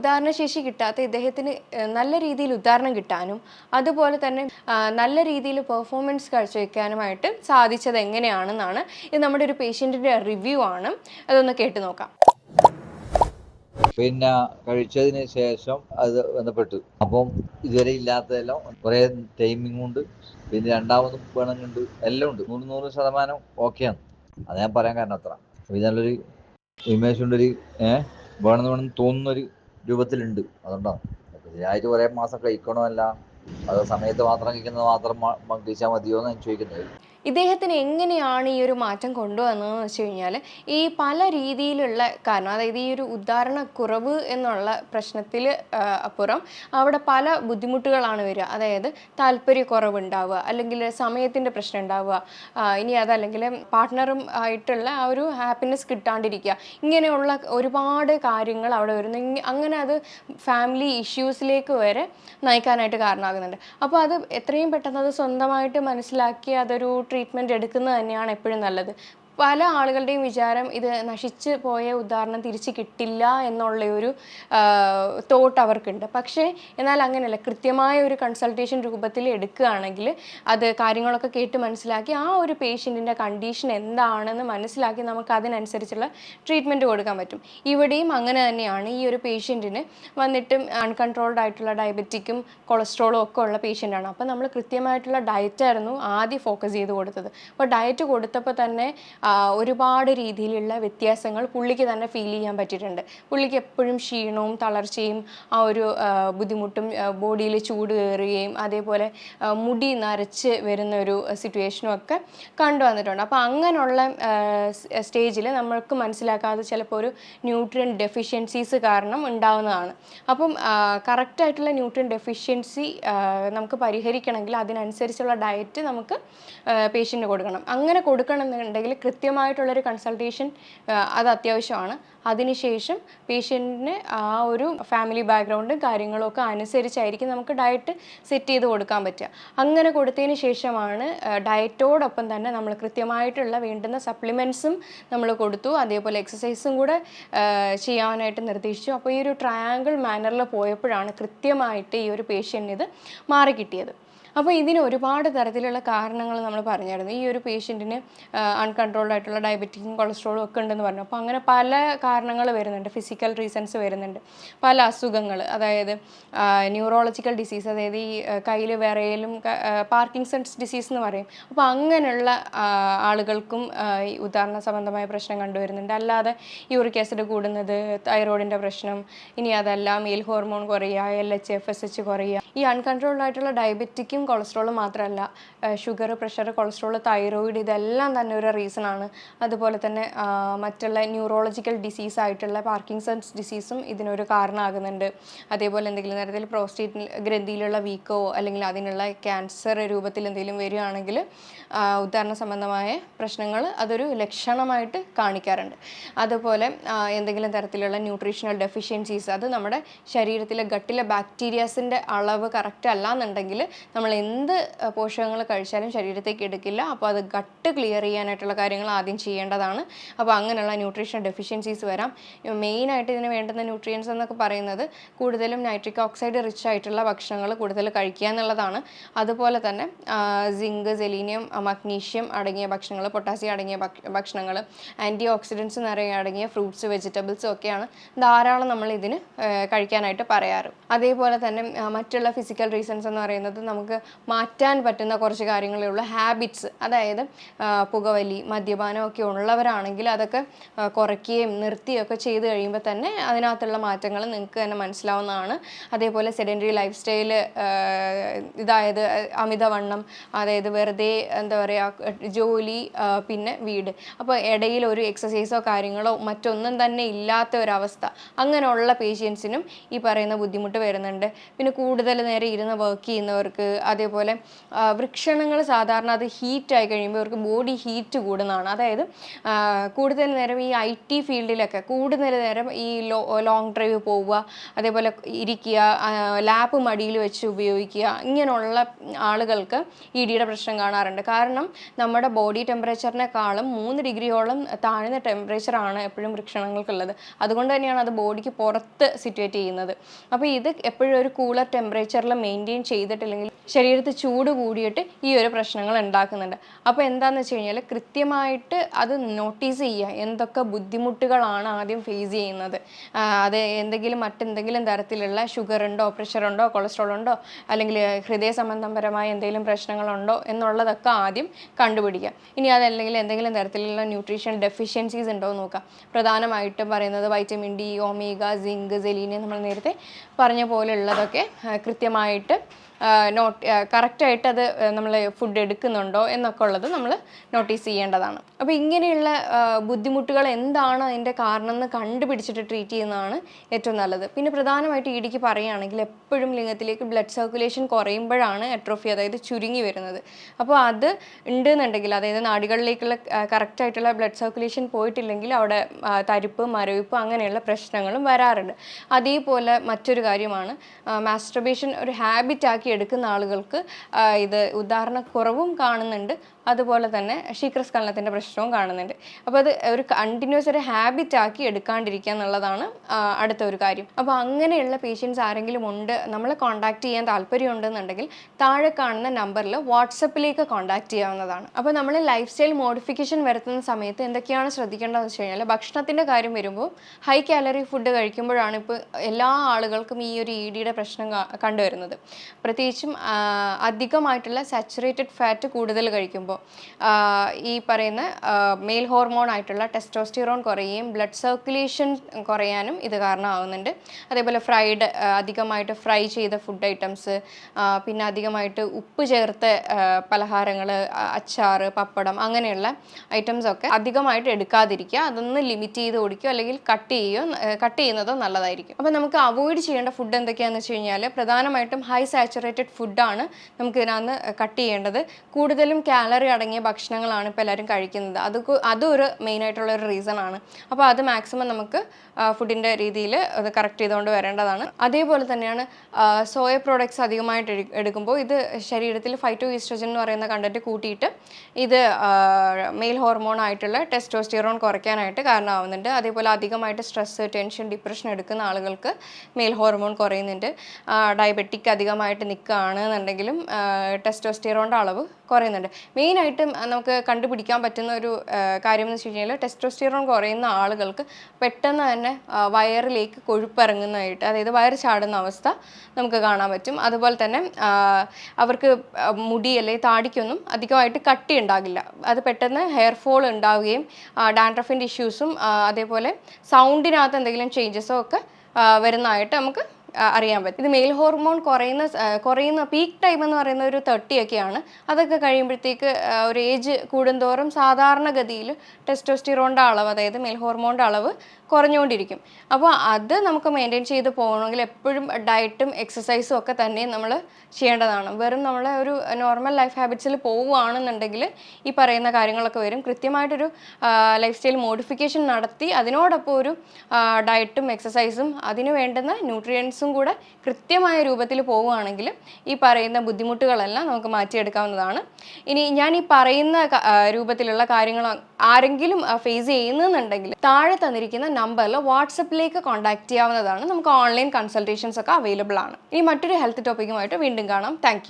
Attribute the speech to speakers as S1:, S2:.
S1: ഉദാഹരണശേഷി കിട്ടാത്ത ഇദ്ദേഹത്തിന് നല്ല രീതിയിൽ ഉദാഹരണം കിട്ടാനും അതുപോലെ തന്നെ നല്ല രീതിയിൽ പെർഫോമൻസ് കാഴ്ചവെക്കാനുമായിട്ട് സാധിച്ചത് എങ്ങനെയാണെന്നാണ് ഇത് നമ്മുടെ ഒരു പേഷ്യന്റിന്റെ റിവ്യൂ ആണ്. അതൊന്ന് കേട്ട് നോക്കാം.
S2: പിന്നെ കഴിച്ചതിന് ശേഷം അത് ബന്ധപ്പെട്ടു. അപ്പം ഇതുവരെ ഇല്ലാത്തതെല്ലാം കുറേ ടൈമിംഗ് ഉണ്ട്. പിന്നെ രണ്ടാമത് വേണമെന്നുണ്ട്. എല്ലാം ഉണ്ട്. നൂറ് നൂറ് ശതമാനം ഓക്കെയാണ് അത് ഞാൻ പറയാൻ കാരണം അത്ര. ഇതിനുള്ളൊരു ഇത് നല്ലൊരു ഇമേജ് ഉണ്ട് ഒരു ഏഹ് വേണമെന്ന് വേണമെന്ന് തോന്നുന്നൊരു രൂപത്തിലുണ്ട്. അതുകൊണ്ടാണ് ശനിയാഴ്ച കുറേ മാസം കഴിക്കണമല്ല അത് സമയത്ത് മാത്രം കഴിക്കുന്നത് മാത്രം കഴിച്ചാൽ മതിയോ എന്ന് ഞാൻ ചോദിക്കുന്നത്.
S1: ഇദ്ദേഹത്തിന് എങ്ങനെയാണ് ഈ ഒരു മാറ്റം കൊണ്ടുവന്നതെന്ന് വെച്ച് കഴിഞ്ഞാൽ ഈ പല രീതിയിലുള്ള കാരണം അതായത് ഈ ഒരു ഉദാഹരണക്കുറവ് എന്നുള്ള പ്രശ്നത്തിൽ അപ്പുറം അവിടെ പല ബുദ്ധിമുട്ടുകളാണ് വരിക. അതായത് താല്പര്യക്കുറവുണ്ടാവുക അല്ലെങ്കിൽ സമയത്തിന്റെ പ്രശ്നം ഉണ്ടാവുക ഇനി അതല്ലെങ്കിൽ പാർട്ട്ണറും ആയിട്ടുള്ള ആ ഒരു ഹാപ്പിനെസ് കിട്ടാണ്ടിരിക്കുക. ഇങ്ങനെയുള്ള ഒരുപാട് കാര്യങ്ങൾ അവിടെ വരുന്നു. അങ്ങനെ അത് ഫാമിലി ഇഷ്യൂസിലേക്ക് വരെ നയിക്കാനായിട്ട് കാരണമാകുന്നുണ്ട്. അപ്പോൾ അത് എത്രയും പെട്ടെന്ന് അത് സ്വന്തമായിട്ട് മനസ്സിലാക്കി അതൊരു ട്രീറ്റ്മെന്റ് എടുക്കുന്നത് തന്നെയാണ് എപ്പോഴും നല്ലത്. പല ആളുകളുടെയും വിചാരം ഇത് നശിച്ച് പോയ ഉദാഹരണം തിരിച്ച് കിട്ടില്ല എന്നുള്ള ഒരു തോട്ട് അവർക്കുണ്ട്. പക്ഷേ എന്നാൽ അങ്ങനെയല്ല. കൃത്യമായ ഒരു കൺസൾട്ടേഷൻ രൂപത്തിൽ എടുക്കുകയാണെങ്കിൽ അത് കാര്യങ്ങളൊക്കെ കേട്ട് മനസ്സിലാക്കി ആ ഒരു പേഷ്യന്റിന്റെ കണ്ടീഷൻ എന്താണെന്ന് മനസ്സിലാക്കി നമുക്ക് അതിനനുസരിച്ചുള്ള ട്രീറ്റ്മെന്റ് കൊടുക്കാൻ പറ്റും. ഇവിടെയും അങ്ങനെ തന്നെയാണ്. ഈ ഒരു പേഷ്യന്റിന് വന്നിട്ടും അൺകൺട്രോൾഡ് ആയിട്ടുള്ള ഡയബറ്റിക്കും കൊളസ്ട്രോളും ഒക്കെ ഉള്ള പേഷ്യന്റാണ് അപ്പോൾ നമ്മൾ കൃത്യമായിട്ടുള്ള ഡയറ്റായിരുന്നു ആദ്യം ഫോക്കസ് ചെയ്ത് കൊടുത്തത്. അപ്പോൾ ഡയറ്റ് കൊടുത്തപ്പോൾ തന്നെ ഒരുപാട് രീതിയിലുള്ള വ്യത്യാസങ്ങൾ പുള്ളിക്ക് തന്നെ ഫീൽ ചെയ്യാൻ പറ്റിയിട്ടുണ്ട്. പുള്ളിക്ക് എപ്പോഴും ക്ഷീണവും തളർച്ചയും ആ ഒരു ബുദ്ധിമുട്ടും ബോഡിയിൽ ചൂട് കയറുകയും അതേപോലെ മുടി നരച്ച് വരുന്ന ഒരു സിറ്റുവേഷനും ഒക്കെ കണ്ടുവന്നിട്ടുണ്ട് അപ്പോൾ അങ്ങനെയുള്ള സ്റ്റേജിൽ നമ്മൾക്ക് മനസ്സിലാക്കാതെ ചിലപ്പോൾ ഒരു ന്യൂട്രിയൻ ഡെഫിഷ്യൻസീസ് കാരണം ഉണ്ടാവുന്നതാണ്. അപ്പം കറക്റ്റായിട്ടുള്ള ന്യൂട്രിയൻ ഡെഫിഷ്യൻസി നമുക്ക് പരിഹരിക്കണമെങ്കിൽ അതിനനുസരിച്ചുള്ള ഡയറ്റ് നമുക്ക് പേഷ്യന്റിന് കൊടുക്കണം. അങ്ങനെ കൊടുക്കണമെന്നുണ്ടെങ്കിൽ കൃത്യമായിട്ടുള്ളൊരു കൺസൾട്ടേഷൻ അത് അത്യാവശ്യമാണ്. അതിനുശേഷം പേഷ്യന്റിന് ആ ഒരു ഫാമിലി ബാക്ക്ഗ്രൗണ്ട് കാര്യങ്ങളൊക്കെ അനുസരിച്ചായിരിക്കും നമുക്ക് ഡയറ്റ് സെറ്റ് ചെയ്ത് കൊടുക്കാൻ പറ്റുക. അങ്ങനെ കൊടുത്തതിന് ശേഷമാണ് ഡയറ്റോടൊപ്പം തന്നെ നമ്മൾ കൃത്യമായിട്ടുള്ള വേണ്ടുന്ന സപ്ലിമെന്റ്സും നമ്മൾ കൊടുത്തു. അതേപോലെ എക്സസൈസും കൂടെ ചെയ്യാനായിട്ട് നിർദ്ദേശിച്ചു. അപ്പോൾ ഈ ഒരു ട്രയാങ്കിൾ മാനറിൽ പോയപ്പോഴാണ് കൃത്യമായിട്ട് ഈ ഒരു പേഷ്യന്റിന് ഇത് മാറിക്കിട്ടിയത്. അപ്പോൾ ഇതിന് ഒരുപാട് തരത്തിലുള്ള കാരണങ്ങൾ നമ്മൾ പറഞ്ഞായിരുന്നു. ഈ ഒരു പേഷ്യന്റിന് അൺകൺട്രോൾഡ് ആയിട്ടുള്ള ഡയബറ്റിക്കും കൊളസ്ട്രോളും ഒക്കെ ഉണ്ടെന്ന് പറഞ്ഞു. അപ്പോൾ അങ്ങനെ പല കാരണങ്ങൾ വരുന്നുണ്ട്. ഫിസിക്കൽ റീസൺസ് വരുന്നുണ്ട്. പല അസുഖങ്ങൾ. അതായത് ന്യൂറോളജിക്കൽ ഡിസീസ് അതായത് ഈ കയ്യിൽ വിറയലും പാർക്കിൻസൺസ് ഡിസീസ് എന്ന് പറയും. അപ്പോൾ അങ്ങനെയുള്ള ആളുകൾക്കും ഈ ഉദാഹരണ സംബന്ധമായ പ്രശ്നം കണ്ടുവരുന്നുണ്ട്. അല്ലാതെ യൂറിക് ആസിഡ് കൂടുന്നത് തൈറോയിഡിന്റെ പ്രശ്നം ഇനി അതല്ല മെയിൽ ഹോർമോൺ കുറയുക L H F S H കുറയുക. ഈ അൺകൺട്രോൾഡ് ആയിട്ടുള്ള ഡയബറ്റിക്കും കൊളസ്ട്രോളും മാത്രമല്ല ഷുഗർ പ്രഷർ കൊളസ്ട്രോൾ തൈറോയിഡ് ഇതെല്ലാം തന്നെ ഒരു റീസൺ ആണ്. അതുപോലെ തന്നെ മറ്റുള്ള ന്യൂറോളജിക്കൽ ഡിസീസ് ആയിട്ടുള്ള പാർക്കിൻസൺസ് ഡിസീസും ഇതിനൊരു കാരണമാകുന്നുണ്ട്. അതേപോലെ എന്തെങ്കിലും തരത്തിൽ പ്രോസ്റ്റേറ്റ് ഗ്രന്ഥിയിലുള്ള വീക്കോ അല്ലെങ്കിൽ അതിനുള്ള ക്യാൻസർ രൂപത്തിൽ എന്തെങ്കിലും വരികയാണെങ്കിൽ ഉദാഹരണ സംബന്ധമായ പ്രശ്നങ്ങൾ അതൊരു ലക്ഷണമായിട്ട് കാണിക്കാറുണ്ട്. അതുപോലെ എന്തെങ്കിലും തരത്തിലുള്ള ന്യൂട്രീഷണൽ ഡെഫിഷ്യൻസീസ് അത് നമ്മുടെ ശരീരത്തിലെ ഗട്ടിലെ ബാക്ടീരിയാസിന്റെ അളവ് കറക്റ്റ് അല്ല എന്നുണ്ടെങ്കിൽ നമ്മൾ എന്ത് പോഷകങ്ങൾ കഴിച്ചാലും ശരീരത്തേക്ക് എടുക്കില്ല. അപ്പോൾ അത് ഗട്ട് ക്ലിയർ ചെയ്യാനായിട്ടുള്ള കാര്യങ്ങൾ ആദ്യം ചെയ്യേണ്ടതാണ്. അപ്പോൾ അങ്ങനെയുള്ള ന്യൂട്രീഷൻ ഡെഫിഷ്യൻസീസ് വരാം. മെയിനായിട്ട് ഇതിന് വേണ്ടുന്ന ന്യൂട്രിയൻസ് എന്നൊക്കെ പറയുന്നത് കൂടുതലും നൈട്രിക് ഓക്സൈഡ് റിച്ച് ആയിട്ടുള്ള ഭക്ഷണങ്ങൾ കൂടുതൽ കഴിക്കുക എന്നുള്ളതാണ്. അതുപോലെ തന്നെ സിങ്ക് സെലീനിയം മഗ്നീഷ്യം അടങ്ങിയ ഭക്ഷണങ്ങൾ പൊട്ടാസ്യം അടങ്ങിയ ഭക്ഷണങ്ങൾ ആന്റി ഓക്സിഡൻസ് നിറയെ അടങ്ങിയ ഫ്രൂട്ട്സ് വെജിറ്റബിൾസും ഒക്കെയാണ് ധാരാളം നമ്മൾ ഇതിന് കഴിക്കാനായിട്ട് പറയാറ്. അതേപോലെ തന്നെ മറ്റുള്ള ഫിസിക്കൽ റീസൺസ് എന്ന് പറയുന്നത് നമുക്ക് മാറ്റാൻ പറ്റുന്ന കുറച്ച് കാര്യങ്ങളേ ഉള്ളൂ. ഹാബിറ്റ്സ് അതായത് പുകവലി മദ്യപാനം ഒക്കെ ഉള്ളവരാണെങ്കിൽ അതൊക്കെ കുറയ്ക്കുകയും നിർത്തുകയൊക്കെ ചെയ്ത് കഴിയുമ്പോൾ തന്നെ അതിനകത്തുള്ള മാറ്റങ്ങൾ നിങ്ങൾക്ക് തന്നെ മനസ്സിലാവുന്നതാണ്. അതേപോലെ സെഡന്ററി ലൈഫ് സ്റ്റൈൽ ഇതായത് അമിതവണ്ണം അതായത് വെറുതെ എന്താ പറയുക ജോലി പിന്നെ വീട്. അപ്പോൾ ഇടയിൽ ഒരു എക്സസൈസോ കാര്യങ്ങളോ മറ്റൊന്നും തന്നെ ഇല്ലാത്ത ഒരവസ്ഥ. അങ്ങനെയുള്ള പേഷ്യൻസിനും ഈ പറയുന്ന ബുദ്ധിമുട്ട് വരുന്നുണ്ട്. പിന്നെ കൂടുതൽ നേരം ഇരുന്ന് വർക്ക് ചെയ്യുന്നവർക്ക് അതേപോലെ വൃക്ഷണങ്ങൾ സാധാരണ അത് ഹീറ്റ് ആയി കഴിയുമ്പോൾ ഇവർക്ക് ബോഡി ഹീറ്റ് കൂടുന്നതാണ്. അതായത് കൂടുതൽ നേരം ഈ ഐ ടി ഫീൽഡിലൊക്കെ കൂടുതൽ നേരം ഈ ലോ ലോങ് ഡ്രൈവ് പോവുക അതേപോലെ ഇരിക്കുക ലാപ്പ് മടിയിൽ വെച്ച് ഉപയോഗിക്കുക ഇങ്ങനെയുള്ള ആളുകൾക്ക് ഇ ഡിയുടെ പ്രശ്നം കാണാറുണ്ട്. കാരണം നമ്മുടെ ബോഡി ടെമ്പറേച്ചറിനെക്കാളും മൂന്ന് ഡിഗ്രിയോളം താഴ്ന്ന ടെമ്പറേച്ചറാണ് എപ്പോഴും വൃക്ഷണങ്ങൾക്കുള്ളത്. അതുകൊണ്ട് തന്നെയാണ് അത് ബോഡിക്ക് പുറത്ത് സിറ്റുവേറ്റ് ചെയ്യുന്നത്. അപ്പോൾ ഇത് എപ്പോഴും ഒരു കൂളർ ടെമ്പറേച്ചറിൽ മെയിന്റെയിൻ ചെയ്തിട്ടില്ലെങ്കിൽ ശരീരത്തിൽ ചൂട് കൂടിയിട്ട് ഈ ഒരു പ്രശ്നങ്ങൾ ഉണ്ടാക്കുന്നുണ്ട്. അപ്പോൾ എന്താണെന്ന് വെച്ച് കഴിഞ്ഞാൽ കൃത്യമായിട്ട് അത് നോട്ടീസ് ചെയ്യുക. എന്തൊക്കെ ബുദ്ധിമുട്ടുകളാണ് ആദ്യം ഫേസ് ചെയ്യുന്നത്. അത് എന്തെങ്കിലും മറ്റെന്തെങ്കിലും തരത്തിലുള്ള ഷുഗർ ഉണ്ടോ പ്രഷർ ഉണ്ടോ കൊളസ്ട്രോൾ ഉണ്ടോ അല്ലെങ്കിൽ ഹൃദയ സംബന്ധപരമായ എന്തെങ്കിലും പ്രശ്നങ്ങളുണ്ടോ എന്നുള്ളതൊക്കെ ആദ്യം കണ്ടുപിടിക്കുക. ഇനി അതല്ലെങ്കിൽ എന്തെങ്കിലും തരത്തിലുള്ള ന്യൂട്രീഷൻ ഡെഫിഷ്യൻസീസ് ഉണ്ടോ എന്ന് നോക്കാം പ്രധാനമായിട്ടും പറയുന്നത് vitamin D omega zinc selenium നമ്മൾ നേരത്തെ പറഞ്ഞ പോലെയുള്ളതൊക്കെ കൃത്യമായിട്ട് നോട്ട് കറക്റ്റായിട്ട് അത് നമ്മൾ ഫുഡ് എടുക്കുന്നുണ്ടോ എന്നൊക്കെ ഉള്ളത് നമ്മൾ നോട്ടീസ് ചെയ്യേണ്ടതാണ്. അപ്പോൾ ഇങ്ങനെയുള്ള ബുദ്ധിമുട്ടുകൾ എന്താണ് അതിന്റെ കാരണം എന്ന് കണ്ടുപിടിച്ചിട്ട് ട്രീറ്റ് ചെയ്യുന്നതാണ് ഏറ്റവും നല്ലത്. പിന്നെ പ്രധാനമായിട്ട് ഇടിക്ക് പറയുകയാണെങ്കിൽ എപ്പോഴും ലിംഗത്തിലേക്ക് ബ്ലഡ് സർക്കുലേഷൻ കുറയുമ്പോഴാണ് എട്രോഫി അതായത് ചുരുങ്ങി വരുന്നത്. അപ്പോൾ അത് ഉണ്ടെന്നുണ്ടെങ്കിൽ അതായത് നാടികളിലേക്കുള്ള കറക്റ്റായിട്ടുള്ള ബ്ലഡ് സർക്കുലേഷൻ പോയിട്ടില്ലെങ്കിൽ അവിടെ തരിപ്പ് മരവിപ്പ് അങ്ങനെയുള്ള പ്രശ്നങ്ങളും വരാറുണ്ട്. അതേപോലെ മറ്റൊരു കാര്യമാണ് മാസ്റ്റർബേഷൻ ഒരു ഹാബിറ്റ് എടുക്കുന്ന ആളുകൾക്ക് ഇത് ഉദാഹരണക്കുറവും കാണുന്നുണ്ട്. അതുപോലെ തന്നെ ശീക്രസ്ഖലനത്തിന്റെ പ്രശ്നവും കാണുന്നുണ്ട്. അപ്പോൾ അത് ഒരു കണ്ടിന്യൂസ് ഒരു ഹാബിറ്റ് ആക്കി എടുക്കാണ്ടിരിക്കുക എന്നുള്ളതാണ് അടുത്ത ഒരു കാര്യം. അപ്പോൾ അങ്ങനെയുള്ള പേഷ്യൻസ് ആരെങ്കിലും ഉണ്ട് നമ്മളെ കോൺടാക്ട് ചെയ്യാൻ താല്പര്യമുണ്ടെന്നുണ്ടെങ്കിൽ താഴെ കാണുന്ന നമ്പറിൽ വാട്സപ്പിലേക്ക് കോൺടാക്ട് ചെയ്യാവുന്നതാണ്. അപ്പോൾ നമ്മൾ ലൈഫ് സ്റ്റൈൽ മോഡിഫിക്കേഷൻ വരുത്തുന്ന സമയത്ത് എന്തൊക്കെയാണ് ശ്രദ്ധിക്കേണ്ടതെന്ന് വെച്ച് കഴിഞ്ഞാൽ ഭക്ഷണത്തിന്റെ കാര്യം വരുമ്പോൾ ഹൈ കാലറി ഫുഡ് കഴിക്കുമ്പോഴാണ് ഇപ്പോൾ എല്ലാ ആളുകൾക്കും ഈ ഒരു ഇ ഡിയുടെ പ്രശ്നം കണ്ടുവരുന്നത്. പ്രത്യേകിച്ചും അധികമായിട്ടുള്ള സാച്ചുറേറ്റഡ് ഫാറ്റ് കൂടുതൽ കഴിക്കുമ്പോൾ ഈ പറയുന്ന മെയിൽ ഹോർമോൺ ആയിട്ടുള്ള ടെസ്റ്റോസ്റ്റിറോൺ കുറയുകയും ബ്ലഡ് സർക്കുലേഷൻ കുറയാനും ഇത് കാരണമാവുന്നുണ്ട്. അതേപോലെ ഫ്രൈഡ് അധികമായിട്ട് ഫ്രൈ ചെയ്ത ഫുഡ് ഐറ്റംസ് പിന്നെ അധികമായിട്ട് ഉപ്പ് ചേർത്ത പലഹാരങ്ങൾ അച്ചാറ് പപ്പടം അങ്ങനെയുള്ള ഐറ്റംസ് ഒക്കെ അധികമായിട്ട് എടുക്കാതിരിക്കുക. അതൊന്ന് ലിമിറ്റ് ചെയ്ത് ഓടിക്കുകയോ അല്ലെങ്കിൽ കട്ട് ചെയ്യുകയോ കട്ട് ചെയ്യുന്നതോ നല്ലതായിരിക്കും. അപ്പോൾ നമുക്ക് അവോയ്ഡ് ചെയ്യേണ്ട ഫുഡ് എന്തൊക്കെയാണെന്ന് വെച്ച് കഴിഞ്ഞാൽ പ്രധാനമായിട്ടും ഹൈ സാച്ചുറേറ്റഡ് ഫുഡാണ് നമുക്ക് ഇതിനകത്ത് കട്ട് ചെയ്യേണ്ടത്. കൂടുതലും കാലറി അടങ്ങിയ ഭക്ഷണങ്ങളാണ് ഇപ്പോൾ എല്ലാവരും കഴിക്കുന്നത്. അത് അതും ഒരു മെയിൻ ആയിട്ടുള്ള ഒരു റീസൺ ആണ്. അപ്പോൾ അത് മാക്സിമം നമുക്ക് ഫുഡിന്റെ രീതിയിൽ അത് കറക്റ്റ് ചെയ്തുകൊണ്ട് വരേണ്ടതാണ്. അതേപോലെ തന്നെയാണ് സോയ പ്രോഡക്ട്സ് അധികമായിട്ട് എടുക്കുമ്പോൾ ഇത് ശരീരത്തിൽ ഫൈറ്റോ ഈസ്ട്രജൻ എന്ന് പറയുന്ന കണ്ടന്റ് കൂട്ടിയിട്ട് ഇത് മെയിൽ ഹോർമോൺ ആയിട്ടുള്ള ടെസ്റ്റോസ്റ്റിറോൺ കുറയ്ക്കാനായിട്ട് കാരണമാവുന്നുണ്ട്. അതേപോലെ അധികമായിട്ട് സ്ട്രെസ് ടെൻഷൻ ഡിപ്രഷൻ എടുക്കുന്ന ആളുകൾക്ക് മെയിൽ ഹോർമോൺ കുറയുന്നുണ്ട്. ഡയബറ്റിക് അധികമായിട്ട് നിൽക്കുകയാണ് എന്നുണ്ടെങ്കിലും ടെസ്റ്റോസ്റ്റിറോണിന്റെ അളവ് കുറയുന്നുണ്ട്. മെയിനായിട്ടും നമുക്ക് കണ്ടുപിടിക്കാൻ പറ്റുന്ന ഒരു കാര്യം എന്ന് വെച്ച് കഴിഞ്ഞാൽ ടെസ്റ്റോസ്റ്റിറോൺ കുറയുന്ന ആളുകൾക്ക് പെട്ടെന്ന് തന്നെ വയറിലേക്ക് കൊഴുപ്പിറങ്ങുന്നതായിട്ട് അതായത് വയറ് ചാടുന്ന അവസ്ഥ നമുക്ക് കാണാൻ പറ്റും. അതുപോലെ തന്നെ അവർക്ക് മുടി അല്ലെങ്കിൽ താടിക്കൊന്നും അധികമായിട്ട് കട്ടി ഉണ്ടാകില്ല. അത് പെട്ടെന്ന് ഹെയർ ഫോൾ ഉണ്ടാവുകയും ഡാൻഡ്രഫിന്റെ ഇഷ്യൂസും അതേപോലെ സൗണ്ടിനകത്ത് എന്തെങ്കിലും ചേഞ്ചസോ ഒക്കെ വരുന്നതായിട്ട് നമുക്ക് അറിയാൻ പറ്റും. ഇത് മെയിൽ ഹോർമോൺ കുറയുന്ന കുറയുന്ന പീക്ക് ടൈം എന്ന് പറയുന്ന ഒരു തേർട്ടി ഒക്കെയാണ്. അതൊക്കെ കഴിയുമ്പോഴത്തേക്ക് ഒരു ഏജ് കൂടുന്തോറും സാധാരണഗതിയിൽ ടെസ്റ്റോസ്റ്റിറോണിന്റെ അളവ് അതായത് മെയിൽ ഹോർമോണിന്റെ അളവ് കുറഞ്ഞുകൊണ്ടിരിക്കും. അപ്പോൾ അത് നമുക്ക് മെയിന്റെയിൻ ചെയ്ത് പോകണമെങ്കിൽ എപ്പോഴും ഡയറ്റും എക്സസൈസും ഒക്കെ തന്നെ നമ്മൾ ചെയ്യേണ്ടതാണ്. വെറും നമ്മൾ ഒരു നോർമൽ ലൈഫ് ഹാബിറ്റ്സിൽ പോവുകയാണെന്നുണ്ടെങ്കിൽ ഈ പറയുന്ന കാര്യങ്ങളൊക്കെ വരും. കൃത്യമായിട്ടൊരു ലൈഫ് സ്റ്റൈൽ മോഡിഫിക്കേഷൻ നടത്തി അതിനോടൊപ്പം ഒരു ഡയറ്റും എക്സസൈസും അതിന് വേണ്ടുന്ന ന്യൂട്രിയൻസും കൂടെ കൃത്യമായ രൂപത്തിൽ പോവുകയാണെങ്കിൽ ഈ പറയുന്ന ബുദ്ധിമുട്ടുകളെല്ലാം നമുക്ക് മാറ്റിയെടുക്കാവുന്നതാണ്. ഇനി ഞാൻ ഈ പറയുന്ന രൂപത്തിലുള്ള കാര്യങ്ങൾ ആരെങ്കിലും ഫേസ് ചെയ്യുന്നുണ്ടെങ്കിൽ താഴെ തന്നിരിക്കുന്ന നമ്പറിൽ വാട്സപ്പിലേക്ക് കോൺടാക്ട് ചെയ്യാവുന്നതാണ്. നമുക്ക് ഓൺലൈൻ കൺസൾട്ടേഷൻസ് ഒക്കെ അവൈലബിൾ ആണ്. ഇനി മറ്റൊരു ഹെൽത്ത് ടോപ്പിക്കുമായിട്ട് വീണ്ടും കാണാം. താങ്ക്